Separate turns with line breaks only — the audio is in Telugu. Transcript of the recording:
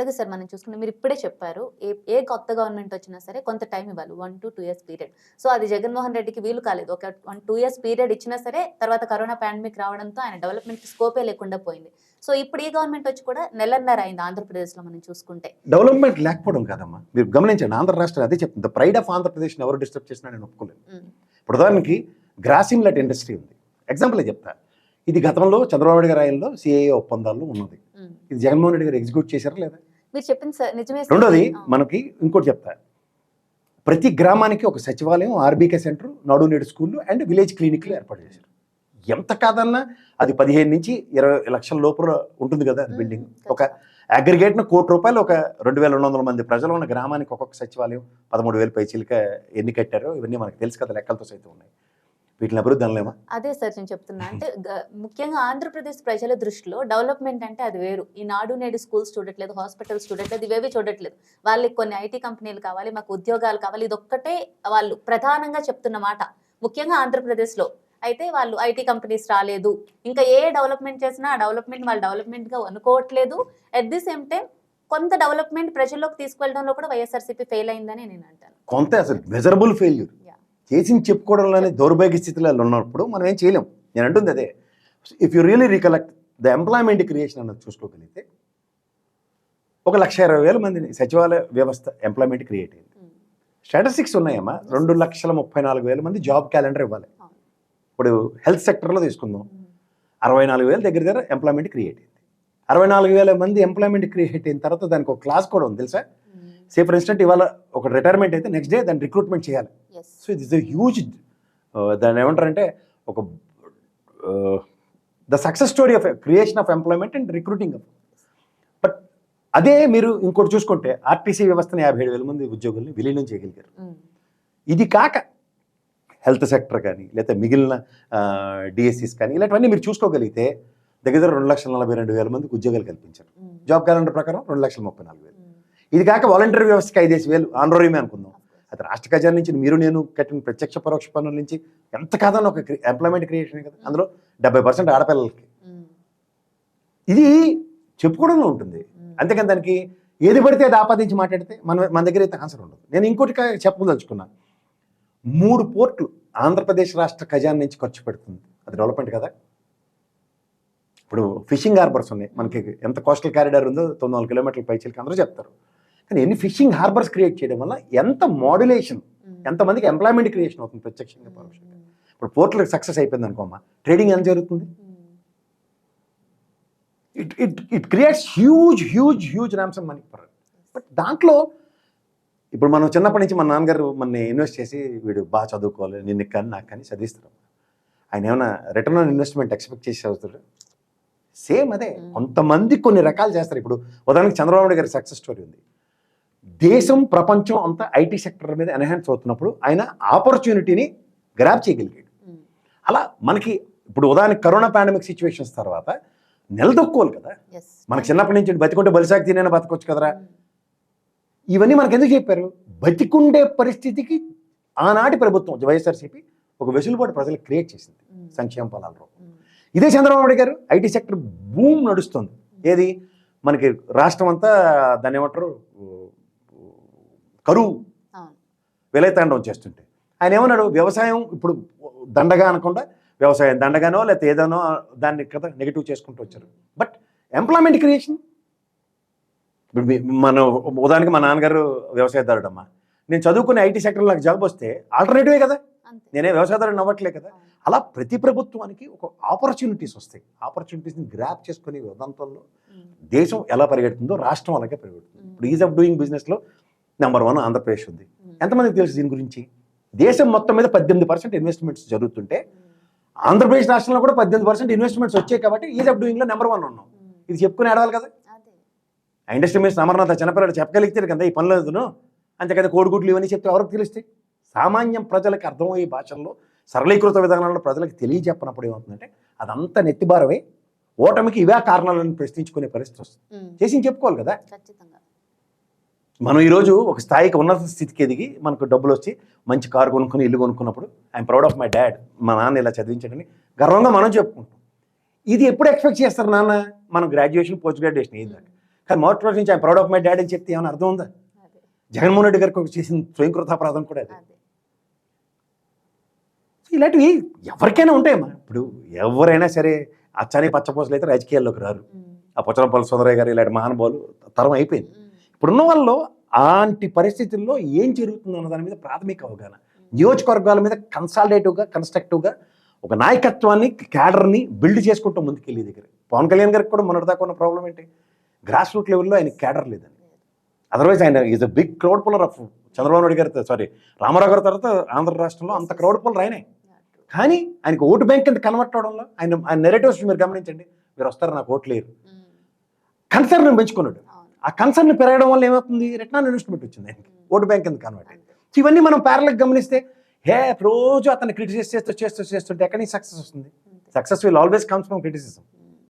అలాగే సార్ మనం చూసుకుంటే మీరు ఇప్పుడే చెప్పారు ఏ ఏ కొత్త గవర్నమెంట్ వచ్చినా సరే కొంత టైం ఇవ్వాలి one to two years period so అది జగన్మోహన్ రెడ్డికి వీలు కాలేదు. ఒక వన్ టూ ఇయర్స్ పీరియడ్ ఇచ్చినా సరే తర్వాత కరోనా పాండమిక్ రావడంతో ఆయన డెవలప్మెంట్ స్కోపే లేకుండా పోయింది. సో ఇప్పుడు ఈ గవర్నమెంట్ వచ్చి కూడా నెలన్నర అయింది ఆంధ్రప్రదేశ్లో మనం చూసుకుంటే.
డెవలప్మెంట్ లేకపోవడం కాదమ్మా. మీరు గమనించండి ఆంధ్ర రాష్ట్రం అదే చెప్తుంది. ద ప్రైడ్ ఆఫ్ ఆంధ్రప్రదేశ్ ఎవరు డిస్టర్బ్ చేసినా నేను
ఉమ్,
ఇప్పుడు ఉదాహరణకి గ్రాసిమ్లెట్ ఇండస్ట్రీ ఉంది. ఎగ్జాంపుల్ చెప్తా. ఇది గతంలో చంద్రబాబు నాయుడు గారి ఆయనలో సిఏఏ ఒప్పందాల్లో ఉన్నది. ఇది జగన్మోహన్ రెడ్డి గారు ఎగ్జిక్యూట్ చేశారా లేదా?
మీరు చెప్పింది సార్ నిజమే.
రెండోది మనకి ఇంకోటి చెప్తా. ప్రతి గ్రామానికి ఒక సచివాలయం ఆర్బీకే సెంటర్ నాడు నేడు స్కూళ్ళు అండ్ విలేజ్ క్లినిక్లు ఏర్పాటు చేశారు. ఎంత కాదన్నా అది పదిహేను నుంచి ఇరవై లక్షల లోపల ఉంటుంది కదా బిల్డింగ్. ఒక అగ్రిగేట్న కోటి రూపాయలు ఒక రెండు వేల రెండు వందల మంది ప్రజలు ఉన్న గ్రామానికి ఒక్కొక్క సచివాలయం పదమూడు వేల పైచీలక ఎన్ని కట్టారో ఇవన్నీ మనకు తెలుసు కదా లెక్కలతో సైతం ఉన్నాయి. వీటిని అభివృద్ధి అనలేమా
అదే సార్ నేను చెప్తున్నా. అంటే ముఖ్యంగా ఆంధ్రప్రదేశ్ ప్రజల దృష్టిలో డెవలప్మెంట్ అంటే అది వేరు. ఈ నాడు నేడు స్కూల్స్ చూడట్లేదు హాస్పిటల్స్ చూడట్లేదు ఇవేవి చూడట్లేదు. వాళ్ళకి కొన్ని ఐటీ కంపెనీలు కావాలి మాకు ఉద్యోగాలు కావాలి ఇది ఒక్కటే వాళ్ళు ప్రధానంగా చెప్తున్న మాట. ముఖ్యంగా ఆంధ్రప్రదేశ్లో అయితే వాళ్ళు ఐటీ కంపెనీస్ రాలేదు. ఇంకా ఏ డెవలప్మెంట్ చేసినా ఆ డెవలప్మెంట్ వాళ్ళు డెవలప్మెంట్గా అనుకోవట్లేదు. అట్ ది సేమ్ టైం కొంత డెవలప్మెంట్ ప్రజల్లోకి తీసుకెళ్ళడంలో కూడా వైఎస్ఆర్సీపీ ఫెయిల్ అయిందని నేను అంటాను.
కొంత అసలు మెజరబుల్ ఫెయిల్యూర్. చేసింది చెప్పుకోవడంలోనే దౌర్భాగ్య స్థితిలో ఉన్నప్పుడు మనం ఏం చేయలేం. నేను అంటుంది అదే. If you really recollect the employment creation అన్నది చూసుకోగలిగితే ఒక లక్ష ఇరవై వేల మందిని సచివాలయ వ్యవస్థ ఎంప్లాయ్మెంట్ క్రియేట్ అయింది. స్టాటిస్టిక్స్ ఉన్నాయమ్మా. రెండు లక్షల ముప్పై నాలుగు వేల మంది జాబ్ క్యాలెండర్ ఇవ్వాలి. ఇప్పుడు హెల్త్ సెక్టర్లో తీసుకుందాం. అరవై నాలుగు వేల దగ్గర దగ్గర ఎంప్లాయ్మెంట్ క్రియేట్ అయింది. అరవై నాలుగు వేల మంది ఎంప్లాయ్మెంట్ క్రియేట్ అయిన తర్వాత దానికి ఒక క్లాస్ కూడా ఉంది తెలుసా? సే ఫర్ ఇన్స్టెంట్ ఇవాళ ఒక రిటైర్మెంట్ అయితే నెక్స్ట్ డే దాన్ని రిక్రూట్మెంట్ చేయాలి. So it is the huge దాన్ని ఏమంటారంటే ఒక the success story of creation of employment and recruiting of but అదే మీరు ఇంకోటి చూసుకుంటే ఆర్టీసీ వ్యవస్థను యాభై ఏడు వేల మంది ఉద్యోగుల్ని విలీనం చేయగలిగారు.
ఉమ్,
ఇది కాక హెల్త్ సెక్టర్ కానీ లేకపోతే మిగిలిన డిఎస్సీస్ కానీ ఇలాంటివన్నీ మీరు చూసుకోగలిగితే దగ్గర రెండు లక్షల నలభై రెండు వేల మందికి ఉద్యోగాలు కల్పించారు. జాబ్ క్యాలెండర్ ప్రకారం రెండు లక్షల ముప్పై నాలుగు వేలు.
ఉమ్,
ఇది కాక వాలంటీర్ వ్యవస్థకి ఐదేసి వేలు ఆంధ్రోరియమే అనుకుందాం. అది రాష్ట్ర ఖజానా నుంచి మీరు నేను కట్టిన ప్రత్యక్ష పరోక్ష పనుల నుంచి ఎంత కాదని ఒక ఎంప్లాయ్మెంట్ క్రియేషన్ కదా. అందులో డెబ్బై పర్సెంట్ ఆడపిల్లలకి. ఇది చెప్పుకోవడంలో ఉంటుంది. అంతేకాని దానికి ఏది పడితే అది ఆపాదించి మాట్లాడితే మన మన దగ్గర అయితే ఆన్సర్ ఉండదు. నేను ఇంకోటి కా- చెప్పదలుచుకున్నా. మూడు పోర్ట్లు ఆంధ్రప్రదేశ్ రాష్ట్ర ఖజానా నుంచి ఖర్చు పెడుతుంది. అది డెవలప్మెంట్ కదా. ఇప్పుడు ఫిషింగ్ హార్బర్స్ ఉన్నాయి. మనకి ఎంత కోస్టల్ కారిడార్ ఉందో తొమ్మిది వందల కిలోమీటర్ల పైచీలకి అందరూ చెప్తారు. కానీ ఎన్ని ఫిషింగ్ హార్బర్స్ క్రియేట్ చేయడం వల్ల ఎంత మాడ్యులేషన్ ఎంతమందికి ఎంప్లాయ్మెంట్ క్రియేషన్ అవుతుంది ప్రత్యక్షంగా పరోక్షంగా? ఇప్పుడు పోర్టల్ సక్సెస్ అయిపోయింది అనుకోమ్మా. ట్రేడింగ్ ఎంత జరుగుతుంది? It it it creates huge huge huge rams money for but దాంట్లో ఇప్పుడు మనం చిన్నప్పటి నుంచి మన నాన్నగారు మన ఇన్వెస్ట్ చేసి వీడు బాగా చదువుకోవాలి నిన్ను కానీ నాకు కానీ చదివిస్తారు ఆయన ఏమైనా రిటర్న్ ఆన్ ఇన్వెస్ట్మెంట్ ఎక్స్పెక్ట్ చేసి చదువుతారు సేమ్ అదే. కొంతమంది కొన్ని రకాలు చేస్తారు. ఇప్పుడు ఉదాహరణకి చంద్రబాబు నాయుడు గారి సక్సెస్ స్టోరీ ఉంది. దేశం ప్రపంచం అంతా ఐటీ సెక్టర్ మీద ఎన్హాన్స్ అవుతున్నప్పుడు ఆయన ఆపర్చునిటీని గ్రాప్ చేయగలిగాడు.
ఉమ్,
అలా మనకి ఇప్పుడు ఉదాహరణకి కరోనా పాండమిక్ సిచ్యువేషన్స్ తర్వాత నిలదొక్కోవాలి కదా. మనకి చిన్నప్పటి నుంచి బతికుంటే బలిసాకి తినే బతకొచ్చు కదరా.
ఉమ్,
ఇవన్నీ మనకు ఎందుకు చెప్పారు? బతికుండే పరిస్థితికి ఆనాటి ప్రభుత్వం వైఎస్ఆర్సీపీ ఒక వెసులుబాటు ప్రజలకు క్రియేట్ చేసింది
ఉమ్,
సంక్షేమ ఫలాల ఇదే చంద్రబాబు నాయుడు గారు ఐటీ సెక్టర్ భూమ్ నడుస్తుంది. ఏది? మనకి రాష్ట్రం అంతా దాన్ని ఏమంటారు? కరువు. విలయతాండవం చేస్తుంటే. ఆయన ఏమన్నాడు? వ్యవసాయం ఇప్పుడు దండగా అనకుండా వ్యవసాయం దండగానో లేకపోతే ఏదోనో దాన్ని కదా నెగిటివ్ చేసుకుంటూ వచ్చారు. బట్ ఎంప్లాయ్మెంట్ క్రియేషన్ ఇప్పుడు మన ఉదాహరణకి మా నాన్నగారు వ్యవసాయదారుడు అమ్మా నేను చదువుకునే ఐటీ సెక్టర్లో నాకు జాబ్ వస్తే ఆల్టర్నేటివే కదా. నేనే వ్యవసాయదారుడు అవ్వట్లే కదా. అలా ప్రతి ప్రభుత్వానికి ఒక ఆపర్చునిటీస్ వస్తాయి. ఆపర్చునిటీస్ని గ్రాప్ చేసుకునే ఉదంతంలో దేశం ఎలా పరిగెడుతుందో రాష్ట్రం అలాగే పరిగెడుతుంది. ఇప్పుడు ఈజ్ ఆఫ్ డూయింగ్ బిజినెస్లో నెంబర్ వన్ ఆంధ్రప్రదేశ్ ఉంది. ఎంతమందికి తెలుసు దీని గురించి? దేశం మొత్తం మీద పద్దెనిమిది పర్సెంట్ ఇన్వెస్ట్మెంట్స్ జరుగుతుంటే ఆంధ్రప్రదేశ్ రాష్ట్రంలో కూడా పద్దెనిమిది పర్సెంట్ ఇన్వెస్ట్మెంట్స్ వచ్చాయి కాబట్టి ఈజ్ ఆఫ్ డూయింగ్లో నెంబర్ వన్ ఉన్నాం. ఇది చెప్పుకుని ఆడవాలి కదా? ఇండస్ట్రీ మినిస్టర్ అమర్నాథ్ చిన్నపిల్లలు చెప్పగలిగితే కదా ఈ పనులు అంతే కదా కోడిగుడ్లు ఇవన్నీ చెప్తే ఎవరికి తెలుస్తాయి? సామాన్యం ప్రజలకు అర్థమయ్యే భాషల్లో సరళీకృత విధానాల్లో ప్రజలకు తెలియజెప్పనప్పుడు ఏమవుతుందంటే అదంతా నెత్తిబారవే. ఓటమికి ఇవే కారణాలను ప్రశ్నించుకునే పరిస్థితి వస్తుంది. చేసి చెప్పుకోవాలి కదా? మనం ఈరోజు ఒక స్థాయికి ఉన్నత స్థితికి ఎదిగి మనకు డబ్బులు వచ్చి మంచి కారు కొనుక్కుని ఇల్లు కొనుక్కున్నప్పుడు I'm proud of my dad మా నాన్న ఇలా చదివించాడని గర్వంగా మనం చెప్పుకుంటాం. ఇది ఎప్పుడు ఎక్స్పెక్ట్ చేస్తారు నాన్న? మనం గ్రాడ్యుయేషన్ పోస్ట్ గ్రాడ్యుయేషన్ అయ్యిందాక కానీ మొదటి రోజు నుంచి ఆయన ప్రౌడ్ ఆఫ్ మై డాడీ అని చెప్తే ఏమైనా అర్థం ఉందా? జగన్మోహన్ రెడ్డి గారికి ఒక చేసిన స్వయంకృతాపరాధం కూడా అది. ఇలాంటివి ఎవరికైనా ఉంటాయమ్మా ఇప్పుడు ఎవరైనా సరే అచ్చని పచ్చపోసలు అయితే రాజకీయాల్లోకి రారు. ఆ పుచ్చలపల్లి సుందరయ్య గారు ఇలాంటి మహానుభావులు తరం అయిపోయింది. ఇప్పుడున్న వాళ్ళు అలాంటి పరిస్థితుల్లో ఏం జరుగుతుంది అన్న దాని మీద ప్రాథమిక అవగాహన. నియోజకవర్గాల మీద కన్సాలిడేటివ్గా కన్స్ట్రక్టివ్గా ఒక నాయకత్వాన్ని క్యాడర్ని బిల్డ్ చేసుకుంటూ ముందుకెళ్ళే దగ్గర. పవన్ కళ్యాణ్ గారికి కూడా మొన్నటిదాకా ఉన్న ప్రాబ్లం ఏంటి? గ్రాస్ రూట్ లెవెల్లో ఆయన క్యాడర్ లేదని. అదర్వైజ్ ఆయన is a big crowd puller of Chandrababu Naidu గారి సారీ రామారావు గారి తర్వాత ఆంధ్ర రాష్ట్రంలో అంత క్రౌడ్ పుల్లర్ ఆయనే. కానీ ఆయనకు ఓటు బ్యాంక్ కింద కన్వర్ట్ అవడంలో ఆయన ఆయన నెరేటివ్స్ మీరు గమనించండి. మీరు వస్తారు నాకు ఓట్లు లేరు. కన్సర్న్ పెంచుకున్నాడు. ఆ కన్సర్న్ పెరగడం వల్ల ఏమవుతుంది? రిటర్న్ ఇన్వెస్ట్మెంట్ వచ్చింది ఆయనకి. ఓటు బ్యాంక్ కింద కన్వర్ట్ అయింది ఇవన్నీ మనం ప్యారలకు గమనిస్తే హే రోజు అతను క్రిటిసైజ్ చేస్తూ చేస్తూ చేస్తుంటే ఎక్కడి సక్సెస్ వస్తుంది. Success will always comes from criticism